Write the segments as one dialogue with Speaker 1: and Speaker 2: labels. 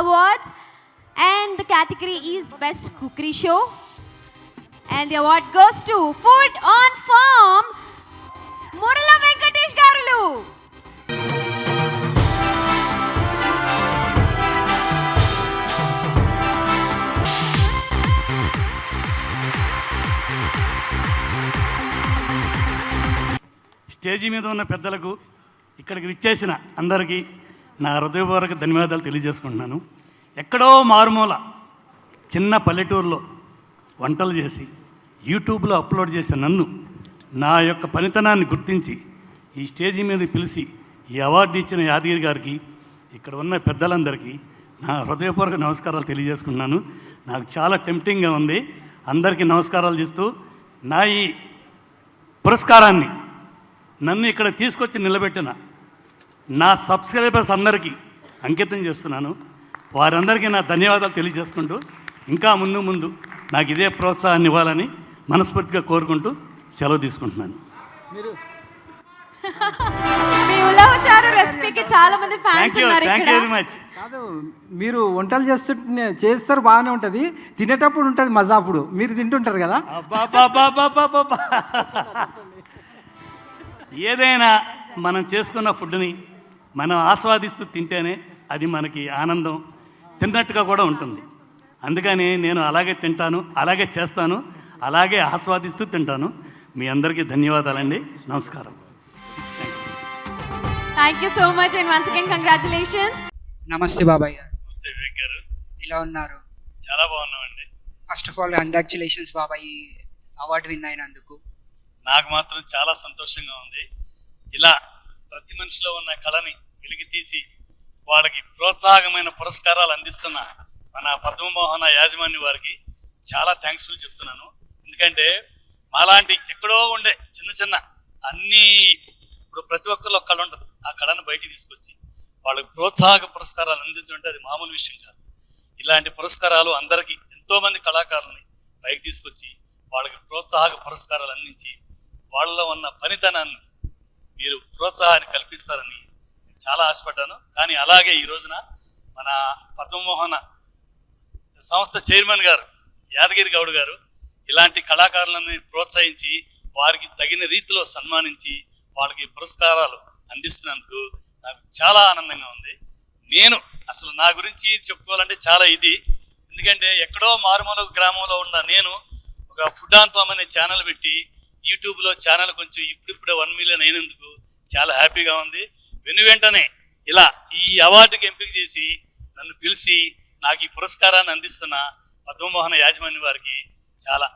Speaker 1: awards, and the category is Best Cookery Show. And the award goes to Food on Farm, Murala Venkatesh Garulu.
Speaker 2: Stage మీద ఉన్న పెద్దలకు ఇక్కడికి విచ్చేసిన అందరికీ నా హృదయపూర్వక ధన్యవాదాలు తెలియజేసుకుంటున్నాను. ఎక్కడో మారుమూల చిన్న పల్లెటూరులో వంటలు చేసి యూట్యూబ్లో అప్లోడ్ చేసిన నన్ను నా యొక్క పనితనాన్ని గుర్తించి ఈ స్టేజి మీద పిలిచి ఈ అవార్డు ఇచ్చిన యాదగిరి గారికి ఇక్కడ ఉన్న పెద్దలందరికీ నా హృదయపూర్వక నమస్కారాలు తెలియజేసుకున్నాను నాకు చాలా టెంప్టింగ్గా ఉంది. అందరికీ నమస్కారాలు చేస్తూ నా ఈ పురస్కారాన్ని నన్ను ఇక్కడ తీసుకొచ్చి నిలబెట్టిన నా సబ్స్క్రైబర్స్ అందరికీ అంకితం చేస్తున్నాను. వారందరికీ నా ధన్యవాదాలు తెలియజేసుకుంటూ ఇంకా ముందు ముందు నాకు ఇదే ప్రోత్సాహాన్ని ఇవ్వాలని మనస్ఫూర్తిగా కోరుకుంటూ సెలవు తీసుకుంటున్నాను.
Speaker 1: మీ ఉలవచారు రెసిపీకి చాలా మంది ఫ్యాన్స్
Speaker 2: థ్యాంక్ యూ
Speaker 1: ఉన్నారు
Speaker 2: థ్యాంక్ యూ
Speaker 1: ఇక్కడ
Speaker 2: వెరీ మచ్
Speaker 3: కాదు మీరు వంటలు చేస్తుంటే చేస్తారు బాగానే ఉంటుంది తినేటప్పుడు ఉంటుంది మజా అప్పుడు మీరు తింటుంటారు కదా.
Speaker 2: ఏదైనా మనం చేసుకున్న ఫుడ్ని మనం ఆస్వాదిస్తూ తింటేనే అది మనకి ఆనందం తిన్నట్టుగా కూడా ఉంటుంది. అందుకని నేను అలాగే తింటాను అలాగే చేస్తాను అలాగే ఆస్వాదిస్తూ తింటాను. మీ అందరికీ ధన్యవాదాలండి. నమస్కారం.
Speaker 1: Thank you so much and once again congratulations
Speaker 4: నమస్తే బాబాయ్ గారు
Speaker 2: నమస్తే వివేక్ గారు.
Speaker 4: ఎలా ఉన్నారు?
Speaker 2: చాలా బాగున్నామండి.
Speaker 4: ఫస్ట్ ఆఫ్ ఆల్ కంగ్రాచులేషన్స్ బాబాయ్ అవార్డు విన్ అయినందుకు.
Speaker 2: నాకు మాత్రం చాలా సంతోషంగా ఉంది. ఇలా ప్రతి మనిషిలో ఉన్న కళని వెలికి తీసి వాళ్ళకి ప్రోత్సాహకమైన పురస్కారాలు అందిస్తున్న మన పద్మమోహన యాజమాన్య వారికి చాలా థ్యాంక్స్ఫుల్ చెప్తున్నాను. ఎందుకంటే మాలాంటి ఎక్కడో ఉండే చిన్న చిన్న అన్ని ఇప్పుడు ప్రతి ఒక్కరిలో ఒక కళ ఉంటుంది. ఆ కళను బయటికి తీసుకొచ్చి వాళ్ళకి ప్రోత్సాహక పురస్కారాలు అందించడం అది మామూలు విషయం కాదు. ఇలాంటి పురస్కారాలు అందరికీ ఎంతోమంది కళాకారులని పైకి తీసుకొచ్చి వాళ్ళకి ప్రోత్సాహక పురస్కారాలు అందించి వాళ్ళలో ఉన్న పనితనాన్ని మీరు ప్రోత్సాహాన్ని కల్పిస్తారని చాలా ఆశపడ్డాను. కానీ అలాగే ఈ రోజున మన పద్మమోహన సంస్థ చైర్మన్ గారు యాదగిరి గౌడ్ గారు ఇలాంటి కళాకారులని ప్రోత్సహించి వారికి తగిన రీతిలో సన్మానించి వాళ్ళకి పురస్కారాలు అందిస్తున్నందుకు నాకు చాలా ఆనందంగా ఉంది. నేను అసలు నా గురించి చెప్పుకోవాలంటే చాలా ఇది. ఎందుకంటే ఎక్కడో మారుమూల గ్రామంలో ఉన్న నేను ఒక ఫుడ్ ఆన్ ఫామ్ అనే ఛానల్ పెట్టి యూట్యూబ్లో ఛానల్ కొంచెం ఇప్పుడిప్పుడే వన్ మిలియన్ అయినందుకు చాలా హ్యాపీగా ఉంది. వెను వెంటనే ఇలా ఈ అవార్డుకి ఎంపిక చేసి నన్ను పిలిచి నాకు ఈ పురస్కారాన్ని అందిస్తున్న పద్మమోహన యాజమాన్య వారికి చాలా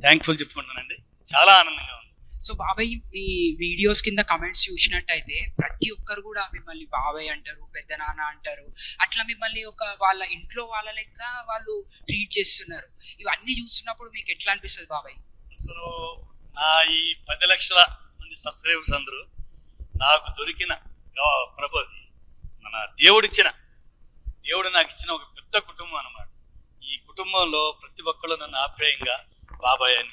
Speaker 2: థ్యాంక్ఫుల్ చెప్పుకుంటానండి చాలా ఆనందంగా ఉంది.
Speaker 4: సో బాబాయ్ మీ వీడియోస్ కింద కమెంట్స్ చూసినట్టయితే ప్రతి ఒక్కరు కూడా మిమ్మల్ని బాబాయ్ అంటారు పెద్ద నాన్న అంటారు. అట్లా మిమ్మల్ని ఒక వాళ్ళ ఇంట్లో వాళ్ళ లెక్క వాళ్ళు ట్రీట్ చేస్తున్నారు. ఇవన్నీ చూస్తున్నప్పుడు మీకు ఎట్లా అనిపిస్తుంది బాబాయ్?
Speaker 2: అసలు నా ఈ పది లక్షల మంది సబ్స్క్రైబర్స్ అందరూ నాకు దొరికిన ప్రభు అది మన దేవుడిచ్చిన. దేవుడు నాకు ఇచ్చిన ఒక పెద్ద కుటుంబం అన్నమాట. ఈ కుటుంబంలో ప్రతి ఒక్కళ్ళు నన్ను ఆప్యాయంగా బాబాయ్ అని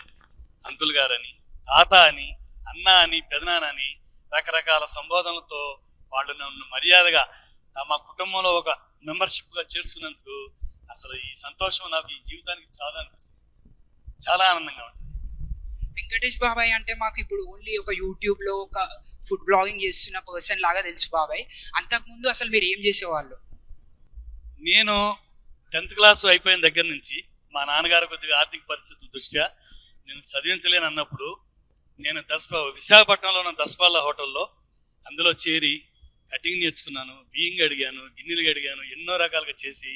Speaker 2: అంకుల్ గారని తాత అని అన్న అని పెదనాన్న అని రకరకాల సంబోధనలతో వాళ్ళు నన్ను మర్యాదగా తమ కుటుంబంలో ఒక మెంబర్షిప్గా చేర్చుకున్నందుకు అసలు ఈ సంతోషం నాకు ఈ జీవితానికి చాలా అనిపిస్తుంది. చాలా ఆనందంగా ఉంటుంది.
Speaker 4: వెంకటేష్ బాబాయ్ అంటే మాకు ఇప్పుడు ఓన్లీ ఒక యూట్యూబ్లో ఒక ఫుడ్ బ్లాగింగ్ చేస్తున్న పర్సన్ లాగా తెలుసు బాబాయ్. అంతకుముందు అసలు మీరు ఏం చేసేవాళ్ళు?
Speaker 2: నేను టెన్త్ క్లాస్ అయిపోయిన దగ్గర నుంచి మా నాన్నగారు కొద్దిగా ఆర్థిక పరిస్థితుల దృష్ట్యా నేను చదివించలేను అన్నప్పుడు నేను దసపా విశాఖపట్నంలో ఉన్న దసపాల హోటల్లో అందులో చేరి కటింగ్ నేర్చుకున్నాను బియ్యం అడిగాను గిన్నెలు అడిగాను ఎన్నో రకాలుగా చేసి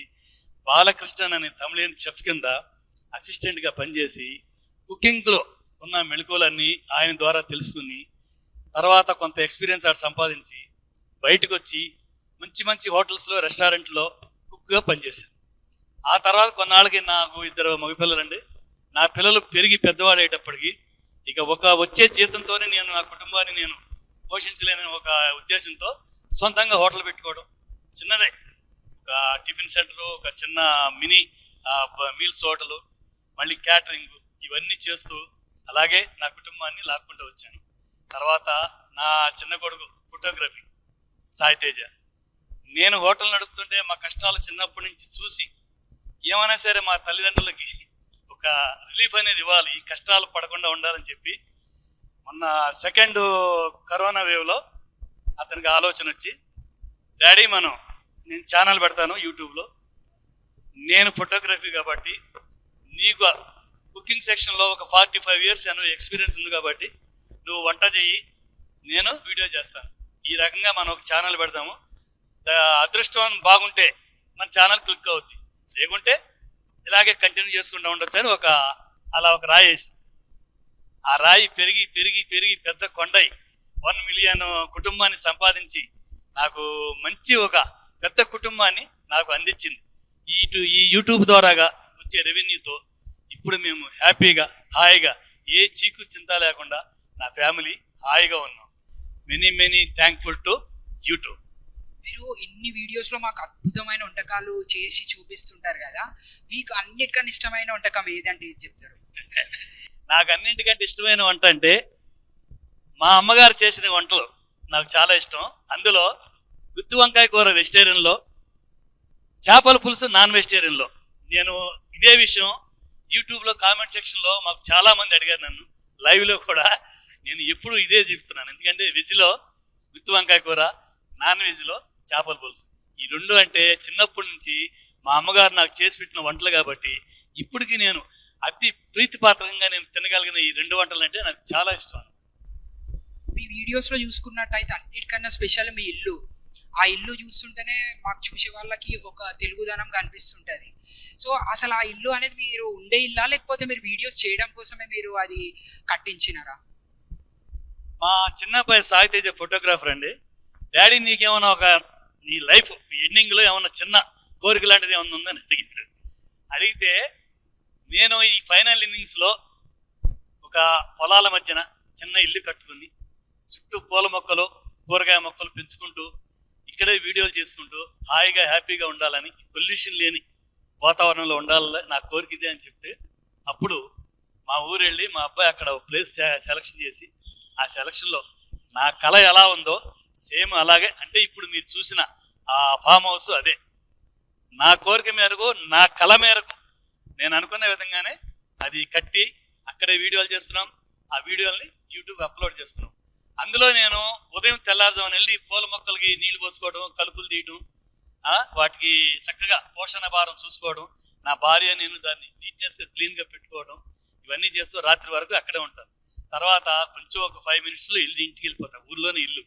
Speaker 2: బాలకృష్ణన్ అనే తమిళని చెఫ్ కింద అసిస్టెంట్గా పనిచేసి కుకింగ్లో ఉన్న మెళకువలన్నీ ఆయన ద్వారా తెలుసుకుని తర్వాత కొంత ఎక్స్పీరియన్స్ ఆడ సంపాదించి బయటకు వచ్చి మంచి మంచి హోటల్స్లో రెస్టారెంట్లో కుక్గా పనిచేశాను ఆ తర్వాత కొన్నాళ్ళకి నాకు ఇద్దరు మగపిల్లలండి. నా పిల్లలు పెరిగి పెద్దవాడేటప్పటికి ఇక ఒక వచ్చే జీతంతోనే నేను నా కుటుంబాన్ని నేను పోషించలేని ఒక ఉద్దేశంతో సొంతంగా హోటల్ పెట్టుకోవడం చిన్నదే. ఒక టిఫిన్ సెంటరు ఒక చిన్న మినీ మీల్స్ హోటలు మళ్ళీ క్యాటరింగ్ ఇవన్నీ చేస్తూ అలాగే నా కుటుంబాన్ని లాక్కుంటూ వచ్చాను. తర్వాత నా చిన్న కొడుకు ఫోటోగ్రఫీ సాయి తేజ. నేను హోటల్ నడుపుతుంటే మా కష్టాలు చిన్నప్పటి నుంచి చూసి ఏమైనా సరే మా తల్లిదండ్రులకి ఒక రిలీఫ్ అనేది ఇవ్వాలి ఈ కష్టాలు పడకుండా ఉండాలని చెప్పి మొన్న సెకండ్ కరోనా వేవ్లో అతనికి ఆలోచన వచ్చి డాడీ మనం నేను ఛానల్ పెడతాను యూట్యూబ్లో. నేను ఫోటోగ్రఫీ కాబట్టి నీకు కుకింగ్ సెక్షన్లో ఒక ఫార్టీ ఫైవ్ ఇయర్స్ అను ఎక్స్పీరియన్స్ ఉంది కాబట్టి నువ్వు వంట చేయి నేను వీడియో చేస్తాను. ఈ రకంగా మనం ఒక ఛానల్ పెడదాము. అదృష్టం బాగుంటే మన ఛానల్ క్లిక్ అవుద్ది. లేకుంటే ఇలాగే కంటిన్యూ చేసుకుంటూ ఉండొచ్చు అని ఒక అలా ఒక రాయి వేసి. ఆ రాయి పెరిగి పెరిగి పెరిగి పెద్ద కొండై వన్ మిలియన్ కుటుంబాన్ని సంపాదించి నాకు మంచి ఒక పెద్ద కుటుంబాన్ని నాకు అందించింది. ఈ ఈ యూట్యూబ్ ద్వారాగా వచ్చే రెవెన్యూతో ఇప్పుడు మేము హ్యాపీగా హాయిగా ఏ చీకు చింత లేకుండా నా ఫ్యామిలీ హాయిగా ఉన్నాం. Many many thankful to YouTube
Speaker 4: మీరు ఇన్ని వీడియోస్లో మాకు అద్భుతమైన వంటకాలు చేసి చూపిస్తుంటారు కదా మీకు అన్నిటికన్నా ఇష్టమైన వంటకం ఏదంటే ఏది చెప్తారు?
Speaker 2: నాకు అన్నింటికంటే ఇష్టమైన వంట అంటే మా అమ్మగారు చేసిన వంటలు నాకు చాలా ఇష్టం. అందులో గుత్తి వంకాయ కూర వెజిటేరియన్లో చేపల పులుసు నాన్ వెజిటేరియన్లో నేను ఇదే విషయం యూట్యూబ్లో కామెంట్ సెక్షన్లో మాకు చాలామంది అడిగారు నన్ను. లైవ్లో కూడా నేను ఎప్పుడు ఇదే చెప్తున్నాను. ఎందుకంటే వెజ్లో గుత్తి వంకాయ కూర నాన్ వెజ్లో చేపల పులుసు. ఈ రెండు అంటే చిన్నప్పటి నుంచి మా అమ్మగారు నాకు చేసి పెట్టిన వంటలు కాబట్టి ఇప్పటికీ నేను అతి ప్రీతిపాత్రంగా నేను తినగలిగిన ఈ రెండు వంటలు అంటే నాకు చాలా ఇష్టం.
Speaker 4: మీ వీడియోస్లో చూసుకున్నట్టయితే అన్నిటికన్నా స్పెషల్ మీ ఇల్లు. ఆ ఇల్లు చూస్తుంటేనే మాకు చూసే వాళ్ళకి ఒక తెలుగుదనం కనిపిస్తుంటుంది. సో అసలు ఆ ఇల్లు అనేది మీరు ఉండే ఇల్లా? లేకపోతే మీరు వీడియోస్ చేయడం కోసమే మీరు అది కట్టించినారా?
Speaker 2: మా చిన్న సాయితేజ ఫోటోగ్రాఫర్ అండి. డాడీ నీకేమైనా ఒక నీ లైఫ్ ఎండింగ్లో ఏమైనా చిన్న కోరిక లాంటిది ఏమైనా ఉందని అడిగాడు. అడిగితే నేను ఈ ఫైనల్ ఇన్నింగ్స్లో ఒక పొలాల మధ్యన చిన్న ఇల్లు కట్టుకుని చుట్టూ పూల మొక్కలు కూరగాయ మొక్కలు పెంచుకుంటూ ఇక్కడే వీడియోలు చేసుకుంటూ హాయిగా హ్యాపీగా ఉండాలని పొల్యూషన్ లేని వాతావరణంలో ఉండాలని నా కోరిక ఇదే అని చెప్తే అప్పుడు మా ఊరు వెళ్ళి మా అబ్బాయి అక్కడ ఒక ప్లేస్ సెలక్షన్ చేసి ఆ సెలక్షన్లో నా కళ ఎలా ఉందో సేమ్ అలాగే అంటే ఇప్పుడు మీరు చూసిన ఆ ఫామ్ హౌస్ అదే. నా కోరిక మేరకు నా కళ మేరకు నేను అనుకున్న విధంగానే అది కట్టి అక్కడే వీడియోలు చేస్తున్నాం. ఆ వీడియోల్ని యూట్యూబ్ అప్లోడ్ చేస్తున్నాం. అందులో నేను ఉదయం తెల్లారుజామున వెళ్ళి పూల మొక్కలకి నీళ్ళు పోసుకోవడం కలుపులు తీయడం వాటికి చక్కగా పోషణ భారం చూసుకోవడం నా భార్య నేను దాన్ని నీట్నెస్గా క్లీన్గా పెట్టుకోవడం ఇవన్నీ చేస్తూ రాత్రి వరకు అక్కడే ఉంటాను. తర్వాత కొంచెం ఒక ఫైవ్ మినిట్స్లో ఇల్లు ఇంటికి వెళ్ళిపోతాం ఊర్లోనే ఇల్లు.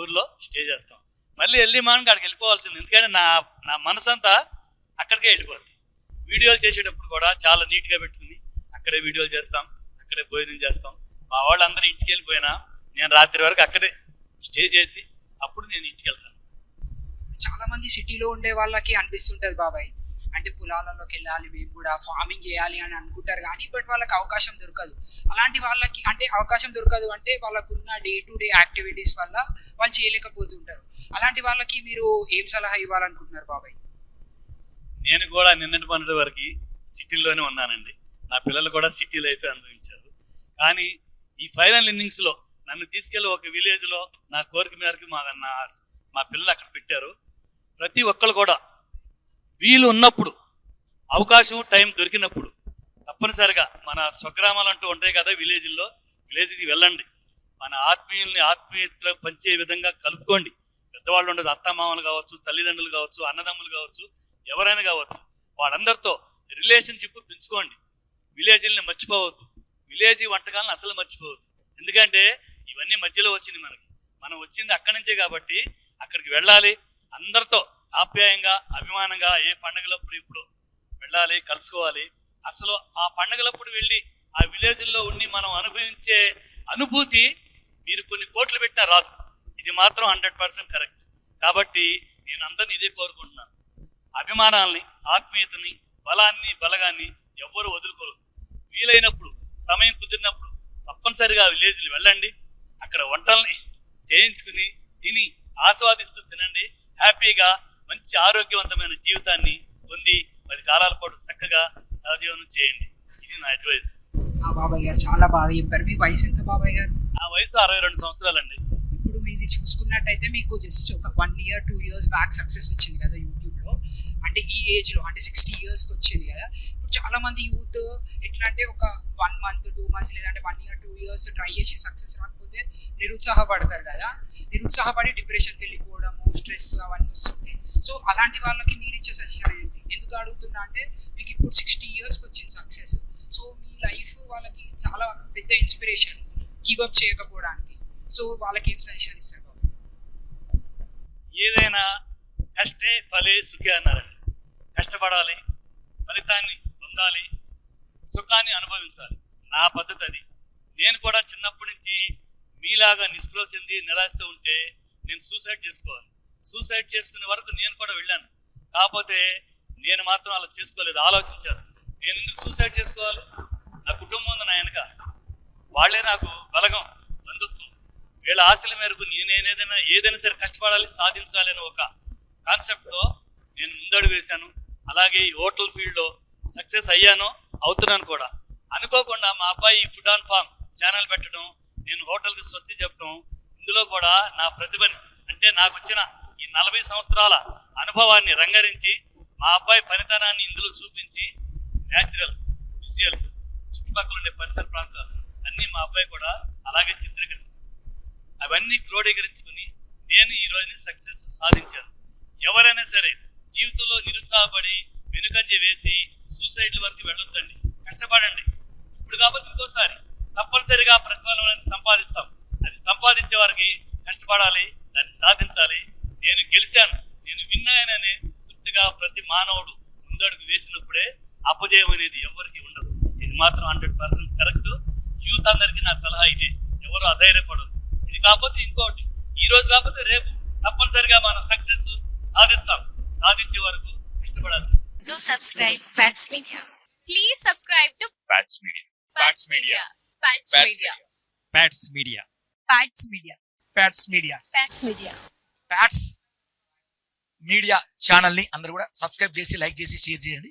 Speaker 2: ఊర్లో స్టే చేస్తాం. మళ్ళీ వెళ్ళి మనం అక్కడికి వెళ్ళిపోవాల్సింది ఎందుకంటే నా నా మనసంతా అక్కడికే వెళ్ళిపోద్ది. వీడియోలు చేసేటప్పుడు కూడా చాలా నీట్గా పెట్టుకుని అక్కడే వీడియోలు చేస్తాం అక్కడే భోజనం చేస్తాం. మా వాళ్ళందరూ ఇంటికి వెళ్ళిపోయినా నేను రాత్రి వరకు అక్కడే స్టే చేసి అప్పుడు నేను ఇంటికి వెళ్తాను.
Speaker 4: చాలా మంది సిటీలో ఉండే వాళ్ళకి అనిపిస్తుంటది బాబాయ్. అంటే పొలాలలోకి వెళ్ళాలి మేము కూడా ఫార్మింగ్ చేయాలి అని అనుకుంటారు కానీ బట్ వాళ్ళకి అవకాశం దొరకదు. అలాంటి వాళ్ళకి అంటే అవకాశం దొరకదు అంటే వాళ్ళకున్న డే టు డే యాక్టివిటీస్ వల్ల వాళ్ళు చేయలేకపోతుంటారు. అలాంటి వాళ్ళకి మీరు ఏం సలహా ఇవ్వాలనుకుంటున్నారు బాబాయ్?
Speaker 2: నేను కూడా నిన్నటి మొన్నటి వరకు సిటీలోనే ఉన్నానండి. నా పిల్లలు కూడా సిటీ లైఫ్ అనుభవించారు. కానీ ఈ ఫైనల్ ఇన్నింగ్స్లో నన్ను తీసుకెళ్ళి ఒక విలేజ్లో నా కోరిక మేరకు మా నా మా పిల్లలు అక్కడ పెట్టారు. ప్రతి ఒక్కరు కూడా వీలు ఉన్నప్పుడు అవకాశం టైం దొరికినప్పుడు తప్పనిసరిగా మన స్వగ్రామాలు అంటూ ఉంటాయి కదా విలేజ్లో విలేజ్కి వెళ్ళండి. మన ఆత్మీయుల్ని ఆత్మీయత పంచే విధంగా కలుపుకోండి. పెద్దవాళ్ళు ఉండదు అత్తమామలు కావచ్చు తల్లిదండ్రులు కావచ్చు అన్నదమ్ములు కావచ్చు ఎవరైనా కావచ్చు వాళ్ళందరితో రిలేషన్షిప్ పెంచుకోండి. విలేజ్ని మర్చిపోవద్దు. విలేజీ వంటకాలను అసలు మర్చిపోవద్దు. ఎందుకంటే ఇవన్నీ మధ్యలో వచ్చింది మనకి. మనం వచ్చింది అక్కడి నుంచే కాబట్టి అక్కడికి వెళ్ళాలి. అందరితో ఆప్యాయంగా అభిమానంగా ఏ పండగలప్పుడు ఇప్పుడు వెళ్ళాలి కలుసుకోవాలి. అసలు ఆ పండగలప్పుడు వెళ్ళి ఆ విలేజ్లో ఉండి మనం అనుభవించే అనుభూతి మీరు కొన్ని కోట్లు పెట్టినా రాదు. ఇది మాత్రం హండ్రెడ్ పర్సెంట్ కరెక్ట్. కాబట్టి నేను అందరిని ఇదే కోరుకుంటున్నాను. అభిమానాల్ని ఆత్మీయతని బలాన్ని బలగాన్ని ఎవ్వరూ వదులుకోరు. వీలైనప్పుడు సమయం కుదిరినప్పుడు తప్పనిసరిగా విలేజ్లు వెళ్ళండి. అక్కడ వంటల్ని చేయించుకుని తిని ఆస్వాదిస్తూ తినండి. హ్యాపీగా మంచి ఆరోగ్యవంతమైన జీవితాన్ని పొంది పది కాలాల పాటు చక్కగా సహజీవనం చేయండి. ఇది నా అడ్వైస్
Speaker 4: ఆ బాబాయ్ గారు చాలా బాగా చెప్పారు. మీ వయసు ఎంత బాబాయ్ గారు?
Speaker 2: నా వయసు అరవై రెండు సంవత్సరాలండి.
Speaker 4: చూసుకున్నట్టయితే మీకు జస్ట్ ఒక one year two years back success వచ్చింది కదా యూట్యూబ్లో అంటే ఈ ఏజ్లో అంటే సిక్స్టీ ఇయర్స్కి వచ్చింది కదా. ఇప్పుడు చాలామంది యూత్ ఎట్లా అంటే ఒక వన్ మంత్ టూ మంత్స్ లేదంటే one year two years try చేసి సక్సెస్ రాకపోతే నిరుత్సాహపడతారు కదా. నిరుత్సాహపడి డిప్రెషన్కి వెళ్ళిపోవడము స్ట్రెస్ అవన్నీ వస్తుంటాయి. సో అలాంటి వాళ్ళకి మీరు ఇచ్చే సజెషన్ ఏంటి? ఎందుకు అడుగుతున్నా అంటే మీకు ఇప్పుడు సిక్స్టీ ఇయర్స్కి వచ్చింది సక్సెస్ సో మీ లైఫ్ వాళ్ళకి చాలా పెద్ద ఇన్స్పిరేషన్ గివ్ అప్ చేయకపోవడానికి. సో వాళ్ళకి ఏం సజెషన్ ఇస్తారు?
Speaker 2: ఏదైనా కష్టే ఫలే సుఖే అన్నారండి. కష్టపడాలి ఫలితాన్ని పొందాలి సుఖాన్ని అనుభవించాలి. నా పద్ధతి అది. నేను కూడా చిన్నప్పటి నుంచి మీలాగా నిస్పృహ చెంది నిరాశతో ఉంటే నేను సూసైడ్ చేసుకోవాలి. సూసైడ్ చేసుకునే వరకు నేను కూడా వెళ్ళాను. కాకపోతే నేను మాత్రం అలా చేసుకోలేదు ఆలోచించాను. నేను ఎందుకు సూసైడ్ చేసుకోవాలి? నా కుటుంబం ఉంది నా వెనక. వాళ్ళే నాకు బలగం. వీళ్ళ ఆశల మేరకు నేను ఏదైనా ఏదైనా సరే కష్టపడాలి సాధించాలి అనే ఒక కాన్సెప్ట్తో నేను ముందడుగు వేశాను. అలాగే ఈ హోటల్ ఫీల్డ్లో సక్సెస్ అయ్యాను అవుతున్నాను కూడా. అనుకోకుండా మా అబ్బాయి ఫుడ్ ఆన్ ఫామ్ ఛానల్ పెట్టడం నేను హోటల్కి స్వస్తి చెప్పడం ఇందులో కూడా నా ప్రతిభని అంటే నాకు వచ్చిన ఈ నలభై సంవత్సరాల అనుభవాన్ని రంగరించి మా అబ్బాయి పనితనాన్ని ఇందులో చూపించి న్యాచురల్స్ విజువల్స్ చుట్టుపక్కల ఉండే పరిసర ప్రాంతాలు అన్నీ మా అబ్బాయి కూడా అలాగే చిత్రీకరిస్తాను అవన్నీ క్రోడీకరించుకుని నేను ఈ రోజుని సక్సెస్ సాధించాను. ఎవరైనా సరే జీవితంలో నిరుత్సాహపడి వెనుకంజ వేసి సూసైడ్ వరకు వెళ్ళొద్దండి. కష్టపడండి. ఇప్పుడు కాబట్టి ఇంకోసారి తప్పనిసరిగా ప్రతిఫలం అనేది సంపాదిస్తాం. అది సంపాదించే వారికి కష్టపడాలి దాన్ని సాధించాలి. నేను గెలిచాను. నేను విన్నాయననే తృప్తిగా ప్రతి మానవుడు ముందడుగు వేసినప్పుడే అపజయం అనేది ఎవరికి ఉండదు. ఇది మాత్రం హండ్రెడ్ పర్సెంట్ కరెక్ట్. యూత్ అందరికీ నా సలహా ఇదే. ఎవరు అధైర్యపడదు కాకపోతే ఇంకోటి ఈ రోజు కాకపోతే రేపు తప్పనిసరిగా మనం సక్సెస్ సాధిస్తాం. సాధించే వరకు
Speaker 5: ఇష్టపడాల్సింది ఛానల్ని అందరు కూడా సబ్స్క్రైబ్ చేసి లైక్ చేసి షేర్ చేయండి.